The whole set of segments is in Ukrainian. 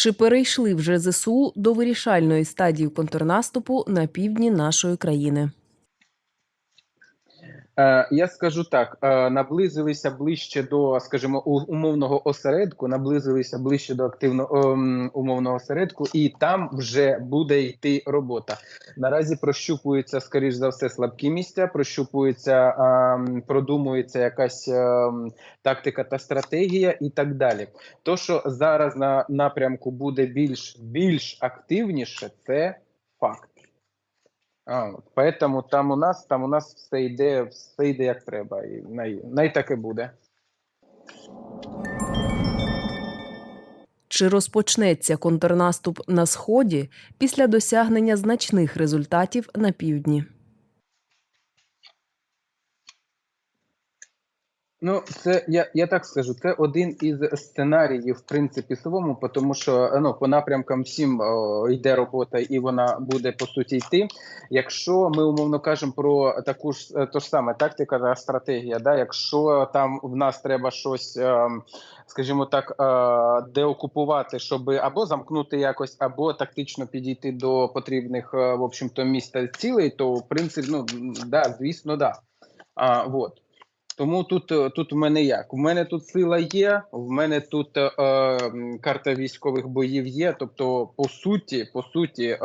Чи перейшли вже ЗСУ до вирішальної стадії контрнаступу на півдні нашої країни? Е, Я скажу так: е, наблизилися ближче до, скажімо, умовного осередку, наблизилися ближче до активного ем, умовного осередку, і там вже буде йти робота. Наразі прощупуються, скоріш за все, слабкі місця, прощупується, ем, продумується якась ем, тактика та стратегія, і так далі. То, що зараз на напрямку буде більш більш активніше, це факт. А. Поэтому там у нас, там у нас все йде, все йде як треба, і най, най так буде. Чи розпочнеться контрнаступ на сході після досягнення значних результатів на півдні? Ну, це я, я так скажу. Це один із сценаріїв, в принципі, своєму, тому що ну по напрямкам всім о, йде робота, і вона буде по суті йти. Якщо ми умовно кажемо про таку ж е, то ж саме тактика та стратегія, да, якщо там в нас треба щось, е, скажімо так, е, деокупувати, щоб або замкнути якось, або тактично підійти до потрібних, е, в общем-то, міста цілей, то в принципі, ну да, звісно, да. А, вот. Тому тут, е, тут в мене як? У мене тут сила є, в мене тут е, карта військових боїв є. Тобто, по суті, по суті, е,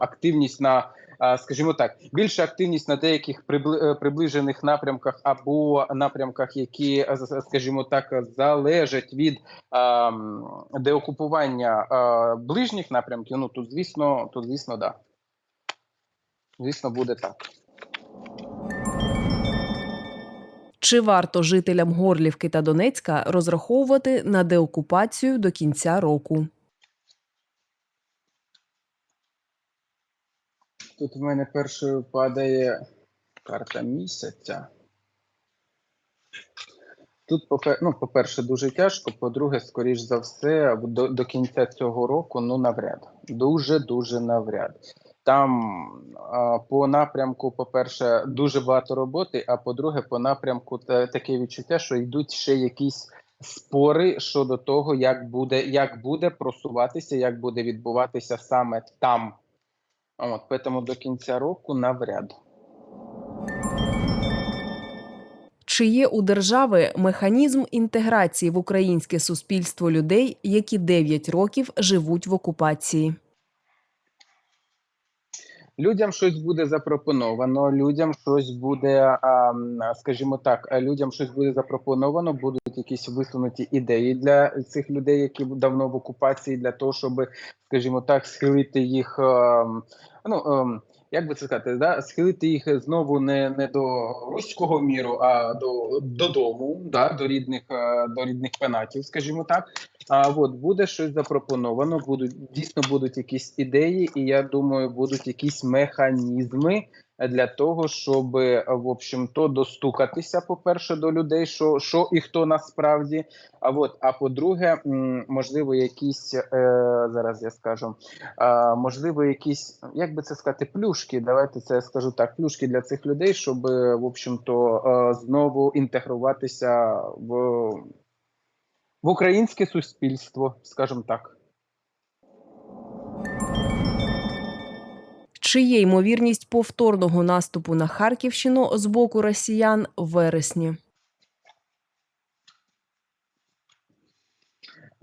активність на, е, скажімо так, більша активність на деяких е, приближених напрямках або напрямках, які, скажімо так, залежать від деокупування ближніх напрямків. Ну тут, звісно, тут, звісно, да. Звісно, буде так. Чи варто жителям Горлівки та Донецька розраховувати на деокупацію до кінця року? Тут в мене першою падає карта місяця. Тут, ну, по-перше, дуже тяжко. По-друге, скоріш за все, до, до кінця цього року ну навряд. Дуже-дуже навряд. Там по напрямку, по-перше, дуже багато роботи, а по-друге, по напрямку та, таке відчуття, що йдуть ще якісь спори щодо того, як буде, як буде просуватися, як буде відбуватися саме там. От, тому до кінця року навряд. Чи є у держави механізм інтеграції в українське суспільство людей, які 9 років живуть в окупації? Людям щось буде запропоновано, людям щось буде, скажімо так, людям щось буде запропоновано, будуть якісь висунуті ідеї для цих людей, які давно в окупації, для того, щоб, скажімо так, схилити їх. Ну ем, як би це сказати, да? схилити їх знову не, не до руського міру, а до додому, да? до рідних е, до рідних пенатів, скажімо так. А от буде щось запропоновано, будуть дійсно будуть якісь ідеї, і я думаю, будуть якісь механізми для того, щоб в общем-то достукатися, по-перше, до людей, що, що і хто насправді. А от, а по-друге, можливо, якісь е, зараз я скажу, а, можливо, якісь, як би це сказати, плюшки. Давайте це скажу так, плюшки для цих людей, щоб е, в общем-то е, знову інтегруватися в в українське суспільство, скажімо так. Чи є ймовірність повторного наступу на Харківщину з боку росіян в вересні?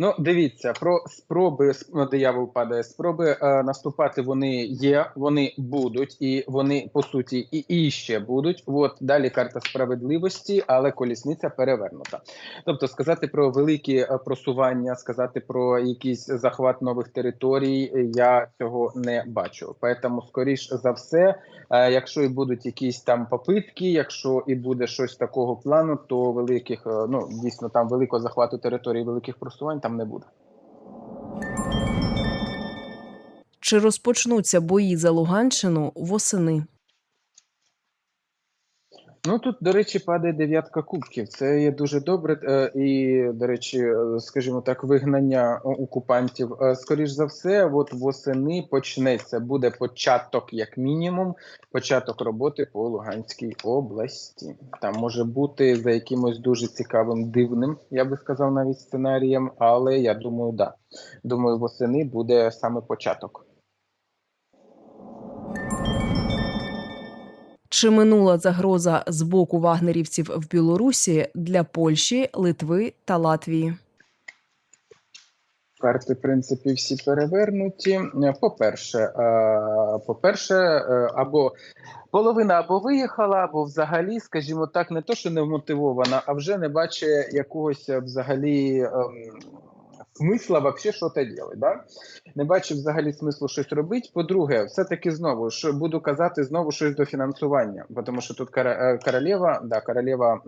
Ну, дивіться, про спроби ну, диявол падає. Спроби е, наступати вони є, вони будуть, і вони по суті і, і ще будуть. От далі карта справедливості, але колісниця перевернута. Тобто, сказати про великі е, просування, сказати про якийсь захват нових територій, е, я цього не бачу. Поэтому, скоріш за все, е, якщо і будуть якісь там попитки, якщо і буде щось такого плану, то великих, е, ну дійсно там великого захвату територій, великих просувань там не буде. Чи розпочнуться бої за Луганщину восени? Ну тут, до речі, падає дев'ятка кубків. Це є дуже добре. е, І, до речі, е, скажімо так, вигнання окупантів. Е, Скоріш за все, от восени почнеться. Буде початок, як мінімум, початок роботи по Луганській області. Там може бути за якимось дуже цікавим, дивним, я би сказав, навіть сценарієм. Але я думаю, да. Думаю, восени буде саме початок. Чи минула загроза з боку вагнерівців в Білорусі для Польщі, Литви та Латвії? Карти, в принципі, всі перевернуті. По-перше, е, по-перше, е, або половина або виїхала, або взагалі, скажімо так, не то, що не вмотивована, а вже не бачить якогось е, взагалі ем, смисла вообще що то робити. Да? Не бачу взагалі смислу щось робити. По-друге, все-таки знову що буду казати знову щось до фінансування, тому що тут е, королева, да, королева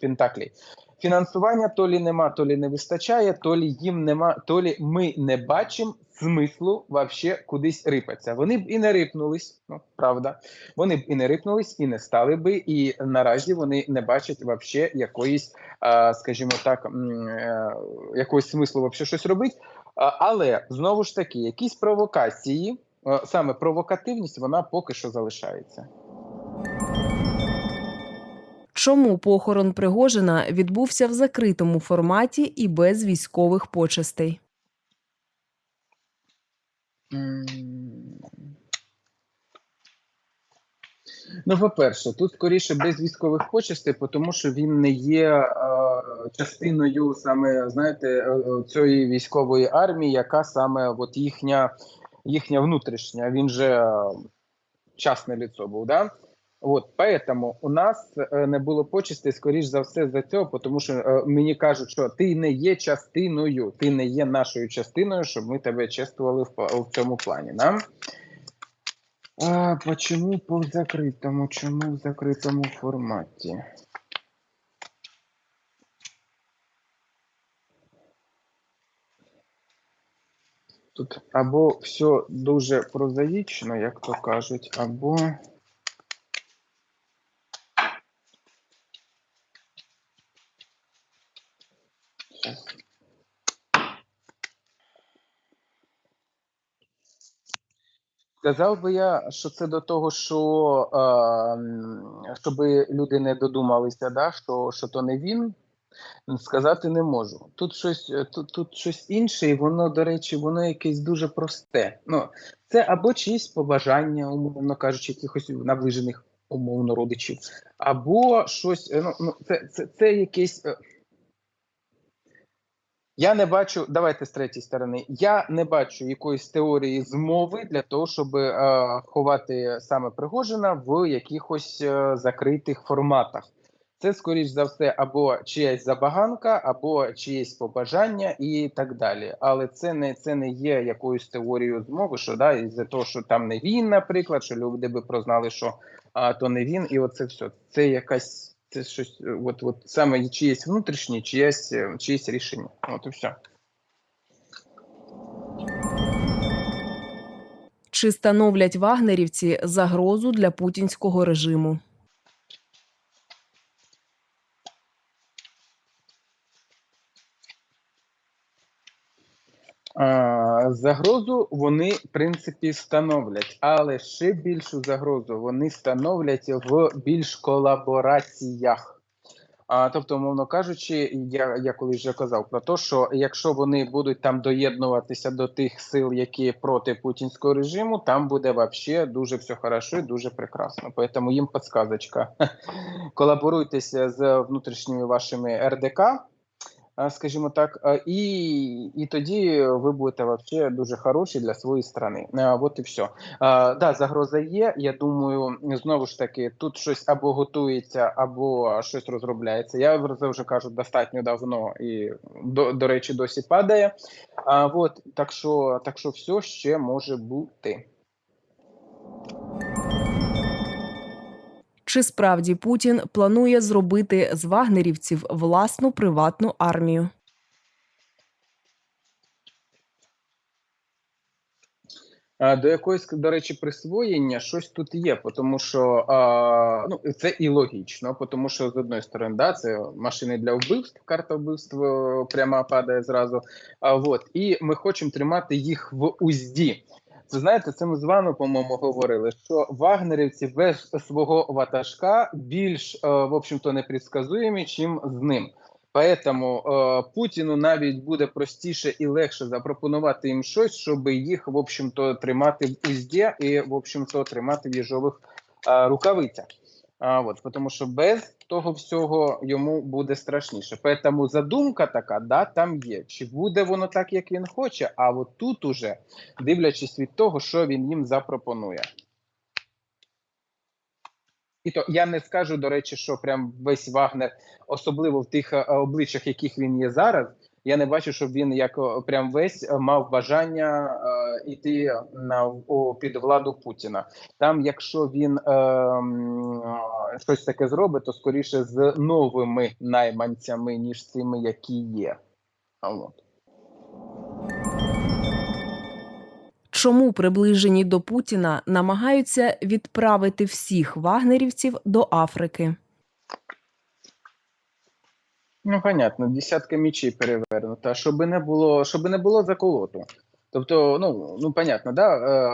Пентаклі. Фінансування то лі нема, то лі не вистачає, то лі їм нема, то лі ми не бачимо смислу вообще кудись рипатися. Вони б і не рипнулись, ну правда. Вони б і не рипнулись, і не стали би. І наразі вони не бачать вообще якоїсь, скажімо так, е, якогось смислу вообще щось робити. Але знову ж таки, якісь провокації, саме провокативність, вона поки що залишається. Чому похорон Пригожина відбувся в закритому форматі і без військових почестей? Ну, по-перше, тут скоріше без військових почестей, тому що він не є е, частиною саме, знаєте, е, е, цієї військової армії, яка саме от їхня, їхня внутрішня. Він же е, частне лицо був, да? От, поэтому у нас е, не було почестей, скоріш за все, за цього, тому що е, мені кажуть, що ти не є частиною, ти не є нашою частиною, щоб ми тебе чествували в, в цьому плані. Да? А, почему по закритому? Чому в закритому форматі? Тут або все дуже прозаїчно, як то кажуть, або. Щас. Сказав би я, що це до того, що е, щоб люди не додумалися, да, що, що то не він, сказати не можу. Тут щось, е, тут, тут щось інше, і воно, до речі, воно якесь дуже просте. Ну, це або чиїсь побажання, умовно кажучи, якихось наближених умовно родичів, або щось. е, Ну, ну це, це, це якесь. Я не бачу, давайте з третьої сторони. Я не бачу якоїсь теорії змови для того, щоб е, ховати саме Пригожина в якихось е, закритих форматах. Це, скоріш за все, або чиясь забаганка, або чиєсь побажання і так далі. Але це не це не є якоюсь теорією змови, що да, із-за того, що там не він, наприклад, що люди би прознали, що а, то не він, і оце все. Це якась це щось, е, от, от саме чиєсь внутрішнє, чиєсь, е, чиєсь рішення. От і все. Чи становлять вагнерівці загрозу для путінського режиму? А, загрозу вони, в принципі, становлять, але ще більшу загрозу вони становлять в більш колабораціях. А, тобто, умовно кажучи, я, я колись вже казав про те, що якщо вони будуть там доєднуватися до тих сил, які проти путінського режиму, там буде вообще дуже все хорошо і дуже прекрасно. Поэтому їм підсказочка. Колаборуйтеся з внутрішніми вашими РДК, скажімо так, і, і тоді ви будете вообще дуже хороші для своєї країни. От і все. Да, загроза є. Я думаю, знову ж таки, тут щось або готується, або щось розробляється. Я вже вже кажу достатньо давно і до, до речі, досі падає. От, так що, так що все ще може бути. Чи справді Путін планує зробити з вагнерівців власну приватну армію? До якоїсь, до речі, присвоєння щось тут є, тому що а, ну, це і логічно, тому що з одної сторони, да, це машини для вбивств, карта вбивств е, прямо падає зразу. А, вот, і ми хочемо тримати їх в узді. Це знаєте, це ми з вами, по-моєму, говорили, що вагнерівці без свого ватажка більш, е, в общем-то, непредсказуємі, чим з ним. Поэтому е, Путіну навіть буде простіше і легше запропонувати їм щось, щоб їх, в общем-то, тримати в узді і, в общем-то, тримати в їжових е, рукавицях. А, от, тому що без того всього йому буде страшніше. Поэтому задумка така, да, там є. Чи буде воно так, як він хоче, а от тут уже, дивлячись від того, що він їм запропонує. І то я не скажу, до речі, що прям весь Вагнер, особливо в тих е, обличчях, яких він є зараз. Я не бачу, щоб він як прям весь е, мав бажання е, йти на о, під владу Путіна. Там, якщо він е, е, щось таке зробить, то скоріше з новими найманцями, ніж цими, які є. От. Чому приближені до Путіна намагаються відправити всіх вагнерівців до Африки? Ну, понятно, десятка мічей перевернута, щоб не було, щоб не було заколоту. Тобто, ну, ну понятно, да? Е,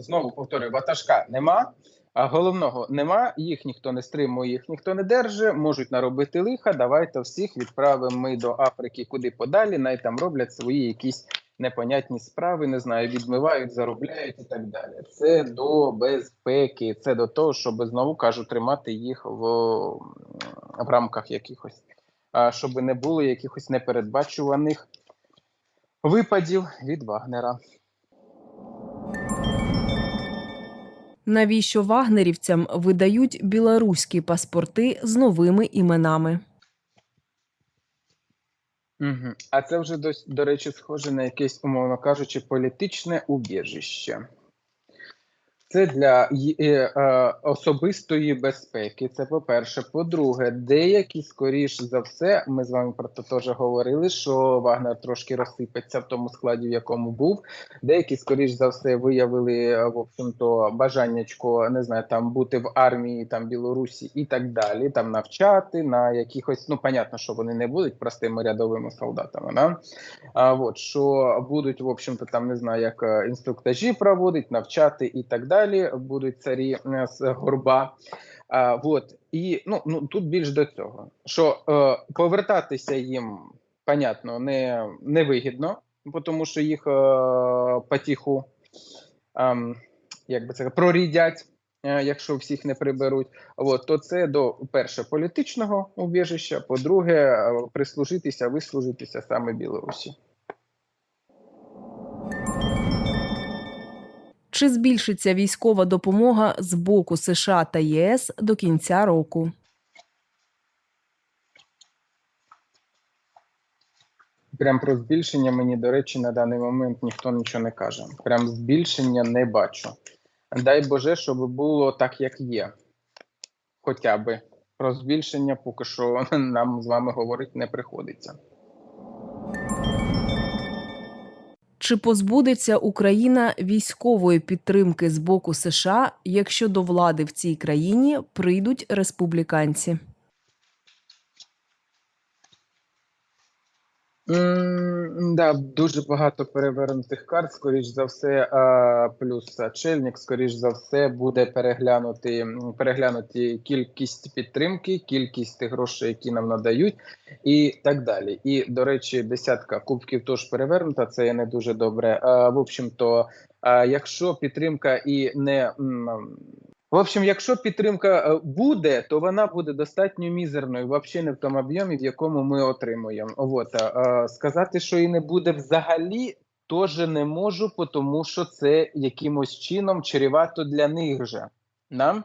знову повторюю, ватажка нема, а головного нема, їх ніхто не стримує, їх ніхто не держить, можуть наробити лиха. Давайте всіх відправимо ми до Африки куди подалі, най там роблять свої якісь непонятні справи, не знаю, відмивають, заробляють і так далі. Це до безпеки, це до того, щоб знову кажу, тримати їх в, в рамках якихось щоб не було якихось непередбачуваних випадів від Вагнера. Навіщо вагнерівцям видають білоруські паспорти з новими іменами? Угу. А це вже до, до речі, схоже на якесь, умовно кажучи, політичне убіжище. Це для е, особистої безпеки. Це по-перше. По-друге, деякі, скоріш за все, ми з вами про це теж говорили, що Вагнер трошки розсипеться в тому складі, в якому був. Деякі, скоріш за все, виявили е, в общем-то бажаннячко, не знаю, там бути в армії там Білорусі і так далі, там навчати на якихось, ну понятно, що вони не будуть простими рядовими солдатами. Да? А от що будуть, в общем-то, там не знаю, як е, інструктажі проводить, навчати і так далі. Будуть царі е, з горба. А, от і ну, ну тут більш до цього, що е, повертатися їм, понятно, не, не вигідно, тому що їх е, потіху, ем, як би це прорідять. е, Якщо всіх не приберуть, от то це до перше політичного убіжища, по-друге, е, прислужитися, вислужитися саме Білорусі. Чи збільшиться військова допомога з боку США та ЄС до кінця року? Прям про збільшення мені, до речі, на даний момент ніхто нічого не каже. Прям збільшення не бачу. Дай Боже, щоб було так, як є. Хоча би про збільшення поки що нам з вами говорити не приходиться. Чи позбудеться Україна військової підтримки з боку США, якщо до влади в цій країні прийдуть республіканці? М, Да, дуже багато перевернутих карт. Скоріш за все, а, плюс очельник, скоріш за все, буде переглянути переглянути кількість підтримки, кількість тих грошей, які нам надають, і так далі. І до речі, десятка кубків теж перевернута. Це є не дуже добре. А, в общем-то, а, якщо підтримка і не в общем, якщо підтримка е, буде, то вона буде достатньо мізерною, взагалі не в тому об'ємі, в якому ми отримуємо. От а, сказати, що і не буде взагалі, теж не можу, тому що це якимось чином чревато для них же. Нам.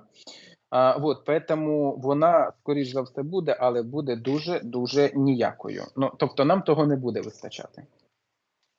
А, от, поэтому вона, скоріш за все, буде, але буде дуже дуже ніякою. Ну тобто, нам того не буде вистачати.